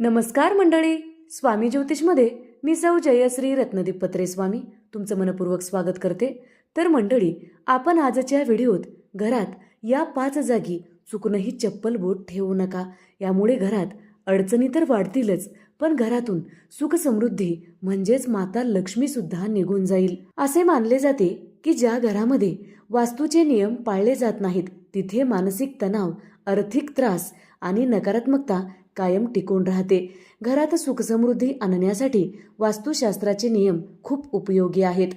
नमस्कार मंडळी स्वामी ज्योतिषमध्ये मी सौ जयश्री रत्नदीप पत्रे स्वामी तुमचं मनपूर्वक स्वागत करते. तर मंडळी आपण आजच्या व्हिडिओत घरात या पाच जागी चुकूनही चप्पल बोट ठेवू नका. यामुळे घरात अडचणी तर वाढतीलच पण घरातून सुखसमृद्धी म्हणजेच माता लक्ष्मी सुद्धा निघून जाईल. असे मानले जाते की ज्या घरामध्ये वास्तूचे नियम पाळले जात नाहीत तिथे मानसिक तणाव आर्थिक त्रास आणि नकारात्मकता कायम टिकून राहते. घरात सुखसमृद्धी आणण्यासाठी वास्तुशास्त्राचे नियम खूप उपयोगी आहेत.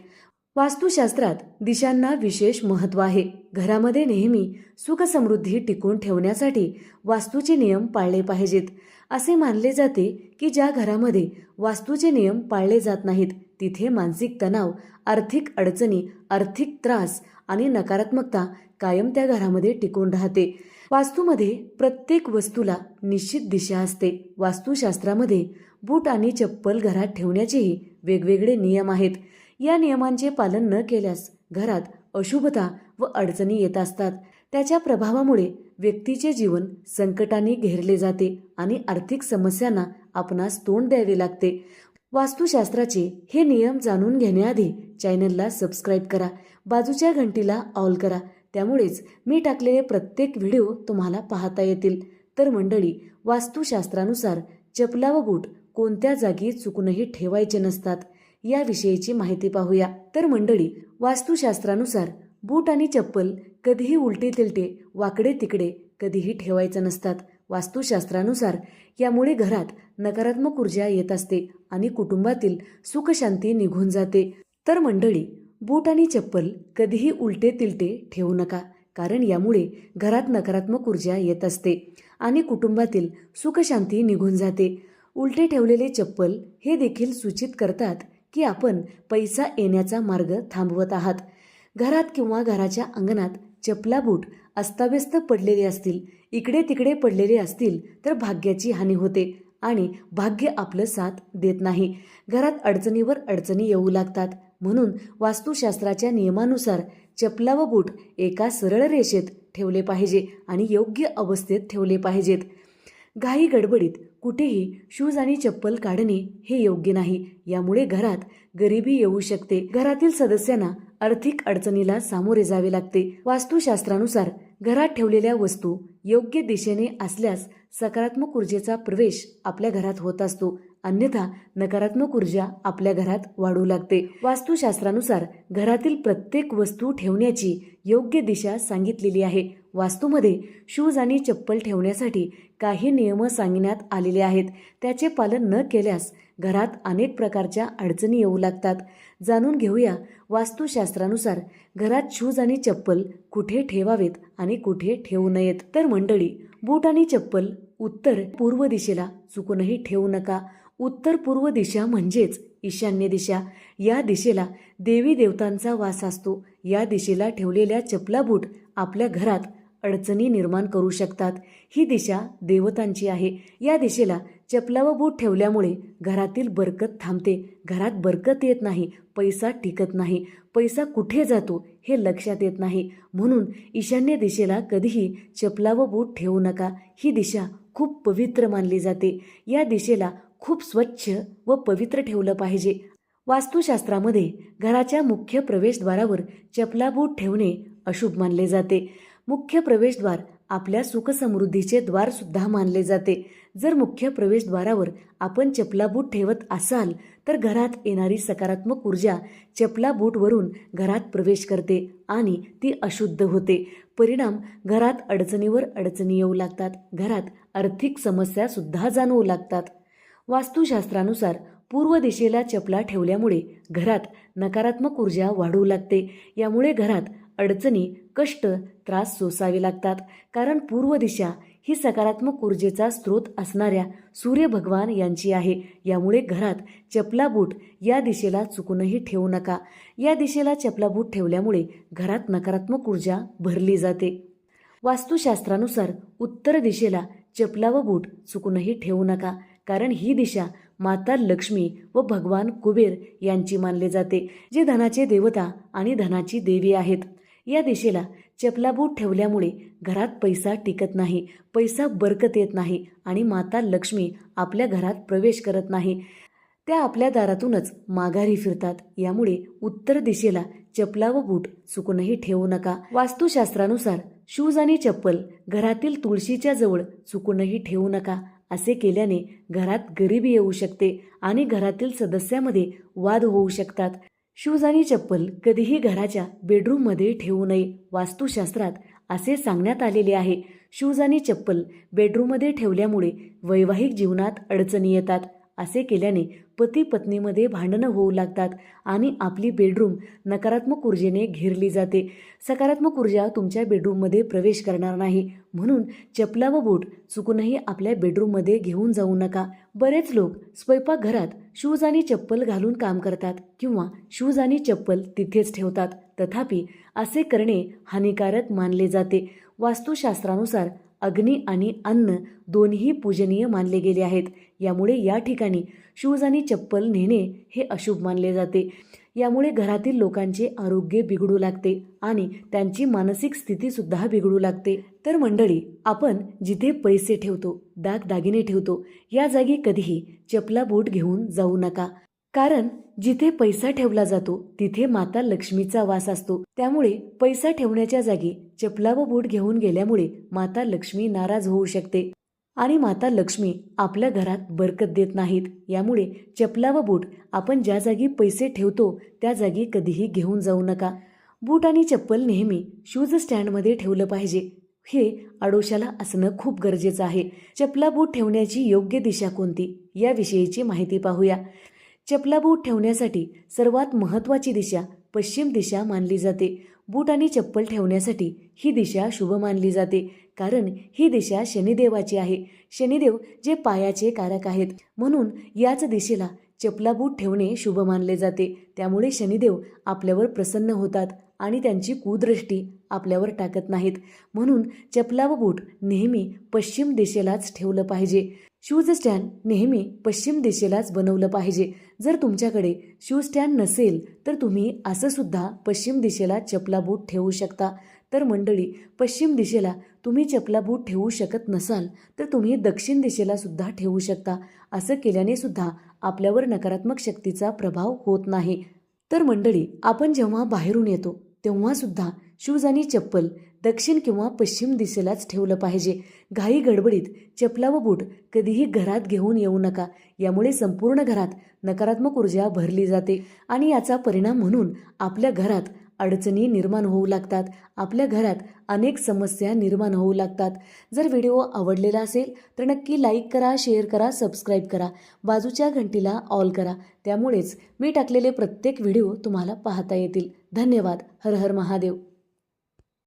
वास्तुशास्त्रात दिशांना विशेष महत्त्व आहे. घरामध्ये नेहमी सुखसमृद्धी टिकून ठेवण्यासाठी वास्तूचे नियम पाळले पाहिजेत. असे मानले जाते की ज्या घरामध्ये वास्तूचे नियम पाळले जात नाहीत तिथे मानसिक तणाव आर्थिक अडचणी आर्थिक त्रास आणि नकारात्मकता कायम त्या घरामध्ये टिकून राहते. वास्तूमध्ये प्रत्येक वस्तूला निश्चित दिशा असते. वास्तुशास्त्रामध्ये बूट आणि चप्पल घरात ठेवण्याचेही वेगवेगळे नियम आहेत. या नियमांचे पालन न केल्यास घरात अशुभता व अडचणी येत असतात. त्याच्या प्रभावामुळे व्यक्तीचे जीवन संकटाने घेरले जाते आणि आर्थिक समस्यांना आपणास तोंड द्यावे लागते. वास्तुशास्त्राचे हे नियम जाणून घेण्याआधी चॅनलला सबस्क्राईब करा. बाजूच्या घंटीला ऑल करा. त्यामुळेच मी टाकलेले प्रत्येक व्हिडिओ तुम्हाला पाहता येतील. तर मंडळी वास्तुशास्त्रानुसार चपला व बूट कोणत्या जागी चुकूनही ठेवायचे नसतात याविषयीची माहिती पाहूया. तर मंडळी वास्तुशास्त्रानुसार बूट आणि चप्पल कधीही उलटे तिलटे वाकडे तिकडे कधीही ठेवायचं नसतात. वास्तुशास्त्रानुसार यामुळे घरात नकारात्मक ऊर्जा येत असते आणि कुटुंबातील सुखशांती निघून जाते. तर मंडळी बूट आणि चप्पल कधीही उलटे तिलटे ठेवू नका कारण यामुळे घरात नकारात्मक ऊर्जा येत असते आणि कुटुंबातील सुखशांती निघून जाते. उलटे ठेवलेले चप्पल हे देखील सूचित करतात की आपण पैसा येण्याचा मार्ग थांबवत आहात. घरात किंवा घराच्या अंगणात चपला बूट अस्ताव्यस्त पडलेले असतील इकडे तिकडे पडलेले असतील तर भाग्याची हानी होते आणि भाग्य आपलं साथ देत नाही. घरात अडचणीवर अडचणी येऊ लागतात. म्हणून वास्तुशास्त्राच्या नियमानुसार चपला व बूट एका सरळ रेषेत ठेवले पाहिजे आणि योग्य अवस्थेत ठेवले पाहिजेत. घाई गडबडीत कुठेही शूज आणि चप्पल काढणे हे योग्य नाही. यामुळे घरात गरिबी येऊ शकते. घरातील सदस्यांना आर्थिक अडचणीला सामोरे जावे लागते. वास्तुशास्त्रानुसार घरात ठेवलेल्या वस्तू योग्य दिशेने असल्यास सकारात्मक ऊर्जेचा प्रवेश आपल्या घरात होत असतो. अन्यथा नकारात्मक ऊर्जा आपल्या घरात वाढू लागते. वास्तुशास्त्रानुसार घरातील प्रत्येक वस्तू ठेवण्याची योग्य दिशा सांगितलेली आहे. वास्तूमध्ये शूज आणि चप्पल ठेवण्यासाठी काही नियम सांगण्यात आलेले आहेत. त्याचे पालन न केल्यास घरात अनेक प्रकारच्या अडचणी येऊ लागतात. जाणून घेऊया वास्तुशास्त्रानुसार घरात शूज आणि चप्पल कुठे ठेवावेत आणि कुठे ठेवू नयेत. तर मंडळी बूट आणि चप्पल उत्तर पूर्व दिशेला चुकूनही ठेवू नका. उत्तर पूर्व दिशा म्हणजेच ईशान्य दिशा. या दिशेला देवी देवतांचा वास असतो. या दिशेला ठेवलेल्या चपला बूट आपल्या घरात अडचणी निर्माण करू शकतात. ही दिशा देवतांची आहे. या दिशेला चपला व बूट ठेवल्यामुळे घरातील बरकत थांबते. घरात बरकत येत नाही. पैसा टिकत नाही. पैसा कुठे जातो हे लक्षात येत नाही. म्हणून ईशान्य दिशेला कधीही चपला व बूट ठेवू नका. ही दिशा खूप पवित्र मानली जाते. या दिशेला खूप स्वच्छ व पवित्र ठेवलं पाहिजे. वास्तुशास्त्रामध्ये घराच्या मुख्य प्रवेशद्वारावर चपला बूट ठेवणे अशुभ मानले जाते. मुख्य प्रवेशद्वार आपल्या सुखसमृद्धीचे द्वार सुद्धा मानले जाते. जर मुख्य प्रवेशद्वारावर आपण चपला बूट ठेवत असाल तर घरात येणारी सकारात्मक ऊर्जा चपला बूटवरून घरात प्रवेश करते आणि ती अशुद्ध होते. परिणाम घरात अडचणीवर अडचणी येऊ लागतात. घरात आर्थिक समस्या सुद्धा जाणवू लागतात. वास्तुशास्त्रानुसार पूर्व दिशेला चपला ठेवल्यामुळे घरात नकारात्मक ऊर्जा वाढू लागते. यामुळे घरात अडचणी कष्ट त्रास सोसावे लागतात. कारण पूर्व दिशा ही सकारात्मक ऊर्जेचा स्रोत असणाऱ्या सूर्य भगवान यांची आहे. यामुळे घरात चपला बूट या दिशेला चुकूनही ठेवू नका. या दिशेला चपला बूट ठेवल्यामुळे घरात नकारात्मक ऊर्जा भरली जाते. वास्तुशास्त्रानुसार उत्तर दिशेला चपला व बूट चुकूनही ठेवू नका. कारण ही दिशा माता लक्ष्मी व भगवान कुबेर यांची मानले जाते जे धनाचे देवता आणि धनाची देवी आहेत. या दिशेला चपला बूट ठेवल्यामुळे घरात पैसा टिकत नाही पैसा बरकत येत नाही आणि माता लक्ष्मी आपल्या घरात प्रवेश करत नाही. त्या आपल्या दारातूनच माघारी फिरतात यामुळे उत्तर दिशेला चपला व बूट चुकूनही ठेवू नका. वास्तुशास्त्रानुसार शूज आणि चप्पल घरातील तुळशीच्या जवळ चुकूनही ठेवू नका. असे केल्याने घरात गरिबी येऊ शकते आणि घरातील सदस्यामध्ये वाद होऊ शकतात. शूज आणि चप्पल कधीही घराच्या बेडरूममध्ये ठेवू नये वास्तुशास्त्रात असे सांगण्यात आलेले आहे. शूज आणि चप्पल बेडरूममध्ये ठेवल्यामुळे वैवाहिक जीवनात अडचणी येतात. असे केल्याने पती पत्नीमध्ये भांडणं होऊ लागतात आणि आपली बेडरूम नकारात्मक ऊर्जेने घेरली जाते. सकारात्मक ऊर्जा तुमच्या बेडरूममध्ये प्रवेश करणार नाही. म्हणून चपला व बूट चुकूनही आपल्या बेडरूममध्ये घेऊन जाऊ नका. बरेच लोक स्वयंपाकघरात शूज आणि चप्पल घालून काम करतात किंवा शूज आणि चप्पल तिथेच ठेवतात. तथापि असे करणे हानिकारक मानले जाते. वास्तुशास्त्रानुसार अग्नी आणि अन्न दोन्ही पूजनीय मानले गेले आहेत. यामुळे या ठिकाणी शूज आणि चप्पल नेणे हे अशुभ मानले जाते. यामुळे घरातील लोकांचे आरोग्य बिघडू लागते आणि त्यांची मानसिक स्थिती सुद्धा बिघडू लागते. तर मंडळी आपण जिथे पैसे ठेवतो दागदागिने ठेवतो या जागी कधीही चपला बूट घेऊन जाऊ नका. कारण जिथे पैसा ठेवला जातो तिथे माता लक्ष्मीचा वास असतो. त्यामुळे पैसा ठेवण्याच्या जागी चपला व बूट घेऊन गेल्यामुळे माता लक्ष्मी नाराज होऊ शकते. आणि माता लक्ष्मी आपल्या घरात बरकत देत नाहीत. यामुळे चपला व बूट आपण ज्या जागी पैसे ठेवतो त्या जागी कधीही घेऊन जाऊ नका. बूट आणि चप्पल नेहमी शूज स्टँडमध्ये ठेवलं पाहिजे. हे आडोशाला असणं खूप गरजेचं आहे. चपला बूट ठेवण्याची योग्य दिशा कोणती? याविषयीची माहिती पाहूया. चपला बूट ठेवण्यासाठी सर्वात महत्त्वाची दिशा पश्चिम दिशा मानली जाते. बूट आणि चप्पल ठेवण्यासाठी ही दिशा शुभ मानली जाते कारण ही दिशा शनिदेवाची आहे. शनिदेव जे पायाचे कारक आहेत. म्हणून याच दिशेला चपला बूट ठेवणे शुभ मानले जाते. त्यामुळे शनिदेव आपल्यावर प्रसन्न होतात आणि त्यांची कुदृष्टी आपल्यावर टाकत नाहीत. म्हणून चपला व बूट नेहमी पश्चिम दिशेलाच ठेवलं पाहिजे. शूज स्टँड नेहमी पश्चिम दिशेलाच बनवलं पाहिजे. जर तुमच्याकडे शूज स्टँड नसेल तर तुम्ही असं सुद्धा पश्चिम दिशेला चपला बूट ठेवू शकता. तर मंडळी पश्चिम दिशेला तुम्ही चपला बूट ठेवू शकत नसाल तर तुम्ही दक्षिण दिशेला सुद्धा ठेवू शकता. असं केल्याने सुद्धा आपल्यावर नकारात्मक शक्तीचा प्रभाव होत नाही. तर मंडळी आपण जेव्हा बाहेरून येतो तेव्हा सुद्धा शूज आणि चप्पल दक्षिण किंवा पश्चिम दिशेलाच ठेवलं पाहिजे. घाई गडबडीत चपला व बूट कधीही घरात घेऊन येऊ नका. यामुळे संपूर्ण घरात नकारात्मक ऊर्जा भरली जाते आणि याचा परिणाम म्हणून आपल्या घरात अडचणी निर्माण होऊ लागतात. आपल्या घरात अनेक समस्या निर्माण होऊ लागतात. जर व्हिडिओ आवडलेला असेल तर नक्की लाईक करा शेअर करा सबस्क्राईब करा. बाजूच्या घंटीला ऑल करा. त्यामुळेच मी टाकलेले प्रत्येक व्हिडिओ तुम्हाला पाहता येतील. धन्यवाद. हर हर महादेव.